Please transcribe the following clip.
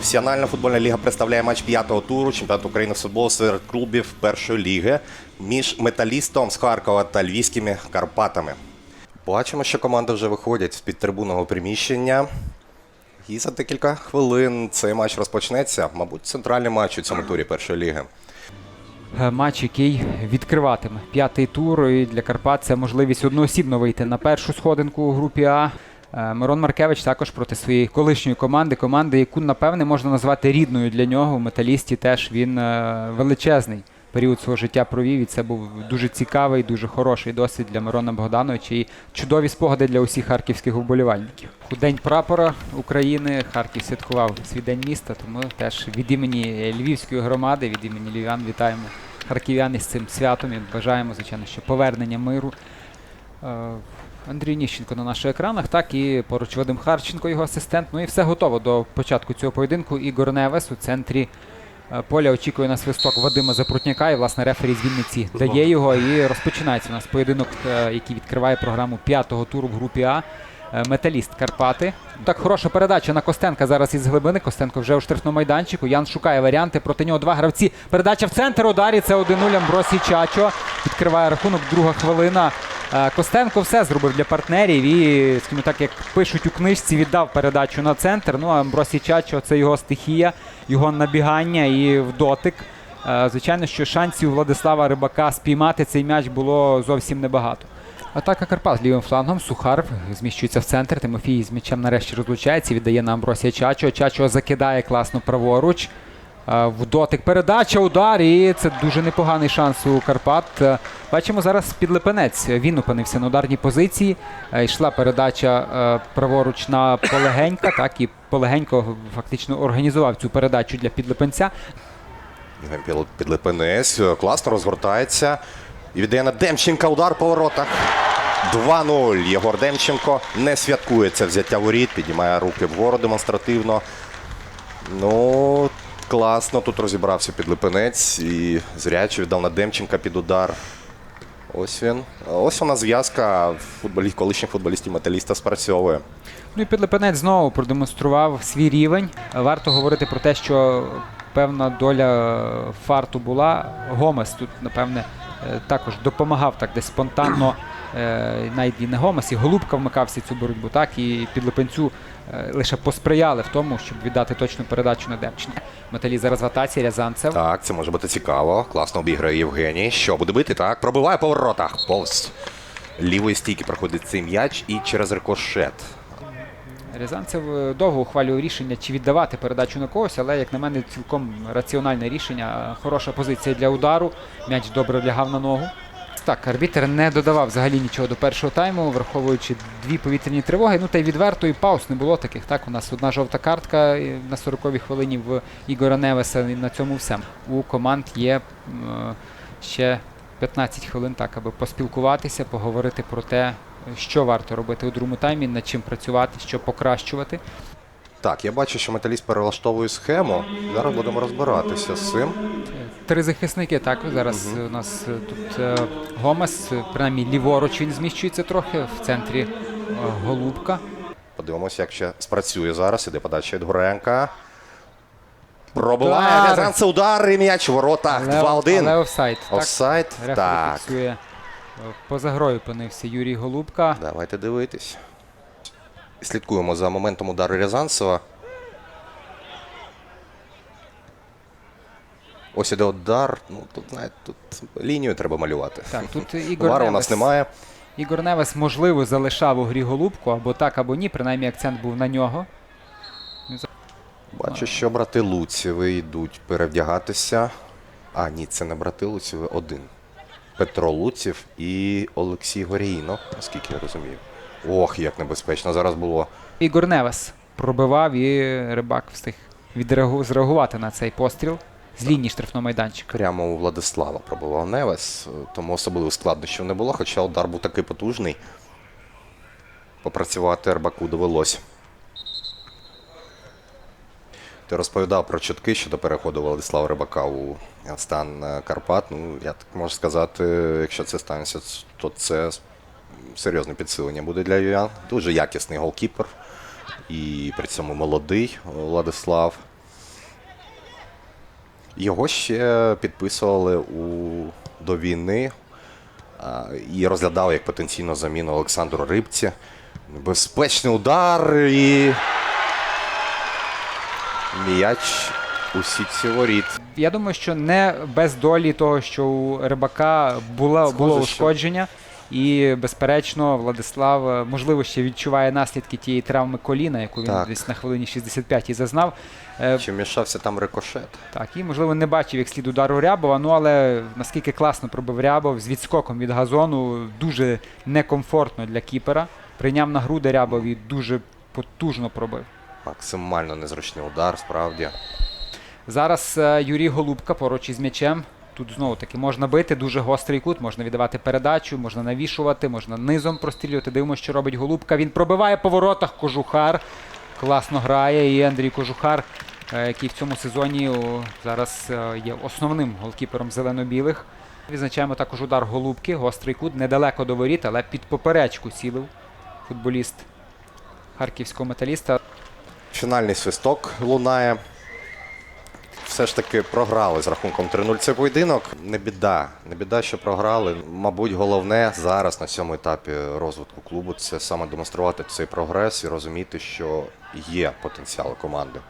Професіональна футбольна ліга представляє матч п'ятого туру чемпіонату України з футболу серед клубів першої ліги між металістом з Харкова та львівськими Карпатами. Бачимо, що команди вже виходять з підтрибунного приміщення. І за декілька хвилин цей матч розпочнеться. Мабуть, центральний матч у цьому турі першої ліги. Е, Матч, який відкриватиме п'ятий тур. І для Карпат це можливість одноосібно вийти на першу сходинку у групі А. Е, Мирон Маркевич також проти своєї колишньої команди, команди, яку напевне можна назвати рідною для нього. У металісті теж він е, величезний період свого життя провів. І це був дуже цікавий, дуже хороший досвід для Мирона Богдановича і чудові спогади для усіх харківських вболівальників. У день прапора України Харків святкував свій день міста, тому теж від імені львівської громади, від імені львів'ян вітаємо харків'ян із цим святом і бажаємо, звичайно, що повернення миру. Андрій Ніщенко на наших екранах, так і поруч Вадим Харченко, його асистент. Ну і все готово до початку цього поєдинку. Ігор Невес у центрі е, поля очікує на свисток Вадима Запрутняка. І, власне, рефері з Вінниці дає його. І розпочинається у нас поєдинок, е, який відкриває програму п'ятого туру в групі А. Е, Металіст Карпати. Так, хороша передача на Костенка зараз із глибини. Костенко вже у штрафному майданчику. Ян шукає варіанти. Проти нього два гравці. Передача в центр. Ударі. Це 1-0. Амбросій Чачо. Відкриває рахунок. Друга хвилина. Костенко все зробив для партнерів і, скажімо так, як пишуть у книжці, віддав передачу на центр. Ну, а Амбросій Чачо це його стихія, його набігання і в дотик. Звичайно, що шансів Владислава Рибака спіймати цей м'яч було зовсім небагато. Атака Карпат лівим флангом. Сухар зміщується в центр. Тимофій з м'ячем нарешті розлучається. Віддає на Амбросія Чачо. Чачо закидає класно праворуч. В дотик передача, удар, і це дуже непоганий шанс у Карпат. Е, Бачимо зараз підлипенець. Він опинився на ударній позиції. Е, Йшла передача е, праворуч на полегенька, так і полегенько фактично організував цю передачу для Підлипинець е, класно розгортається. І віддає на Демченка удар по воротах. 2-0. Єгор Демченко не святкує це взяття воріт, піднімає руки вгору демонстративно. Ну, класно. Тут розібрався підлипинець і зряче віддав на Демченка під удар. Ось він. Ось вона зв'язка футболі... колишніх футболістів металіста спрацьовує. Ну і Підлипенець знову продемонстрував свій рівень. Варто говорити про те, що певна доля фарту була. Гомес тут, напевне, е, також допомагав так десь спонтанно. е, Навіть і Гомес, і Голубка вмикався цю боротьбу, так і Підлипенцю е, лише посприяли в тому, щоб віддати точну передачу на Демченка. Металі зараз в атаці Рязанцев. Так, це може бути цікаво. Класно обіграє Євгеній. Що буде бити? Так, пробиває по воротах. Повз лівої стійки проходить цей м'яч і через рикошет. Рязанцев е, довго ухвалював рішення, чи віддавати передачу на когось, але, як на мене, цілком раціональне рішення. Хороша позиція для удару. М'яч добре лягав на ногу. Так, арбітер не додавав взагалі нічого до першого тайму, враховуючи дві повітряні тривоги. Ну та й відверто і пауз не було таких. Так, у нас одна жовта картка е, на 40-й хвилині в Ігора Невеса. І на цьому все. У команд є м, ще 15 хвилин, так, аби поспілкуватися, поговорити про те, що варто робити у другому таймі, над чим працювати, що покращувати. Так, я бачу, що металіст перелаштовує схему. Зараз будемо розбиратися з цим. Три захисники. Так, зараз у нас е, тут е, Гомес, е, принаймні ліворуч він зміщується трохи, в центрі е, Голубка. Подивимося, як ще спрацює зараз. Іде подача від Горенка. Пробиває Удар! Рязанцев удар і м'яч в воротах. 2-1. але офсайд. Так, Офсайд. Так. Е, Поза грою опинився Юрій Голубка. Давайте дивитись. Слідкуємо за моментом удару Рязанцева. Ось іде удар. Ну, тут, знаєте, тут лінію треба малювати. Так, тут Ігор Вару у нас немає. Ігор Невес, можливо, залишав у грі Голубку, або так, або ні. Принаймні акцент був на нього. Бачу, що брати Луцєви йдуть перевдягатися. А, ні, це не брати Луцєви, один. Петро Луців і Олексій Горійно, наскільки я розумію. Ох, як небезпечно зараз було. Ігор Невес пробивав і рибак встиг відреагу- зреагувати на цей постріл з лінії штрафного майданчика. Прямо у Владислава пробував Невес, тому особливих складнощів не було, хоча удар був такий потужний. Попрацювати Рибаку довелось. Ти розповідав про чутки щодо переходу Владислава Рибака у стан е, Карпат. Ну, я так можу сказати, якщо це станеться, то це серйозне підсилення буде для Юян. Дуже якісний голкіпер. І при цьому молодий Владислав. Його ще підписували у, до війни а, і розглядали як потенційну заміну Олександру Рибці. Безпечний удар і м'яч у сітці воріт. Я думаю, що не без долі того, що у рибака було, Схоже, було ушкодження. І, безперечно, Владислав, е, можливо, ще відчуває наслідки тієї травми коліна, яку він Так. десь на хвилині 65 зазнав. Е, Чи вмішався там рикошет? Так, і можливо не бачив як слід удару Рябова. Ну але наскільки класно пробив Рябов з відскоком від газону, дуже некомфортно для кіпера. Прийняв на груди Рябов і дуже потужно пробив. Максимально незручний удар, справді. Зараз е, Юрій Голубка поруч із м'ячем. Тут знову таки можна бити, дуже гострий кут, можна віддавати передачу, можна навішувати, можна низом прострілювати. Дивимося, що робить Голубка. Він пробиває по воротах Кожухар. Класно грає. І Андрій Кожухар, е, який в цьому сезоні зараз е, є основним голкіпером зелено-білих. Відзначаємо також удар Голубки, гострий кут, недалеко до воріт, але під поперечку цілив футболіст харківського металіста. Фінальний свисток лунає. Все ж таки програли з рахунком 3-0 цей поєдинок. Не біда. Не біда, що програли. Мабуть, головне зараз на цьому етапі розвитку клубу це саме демонструвати цей прогрес і розуміти, що є потенціал команди.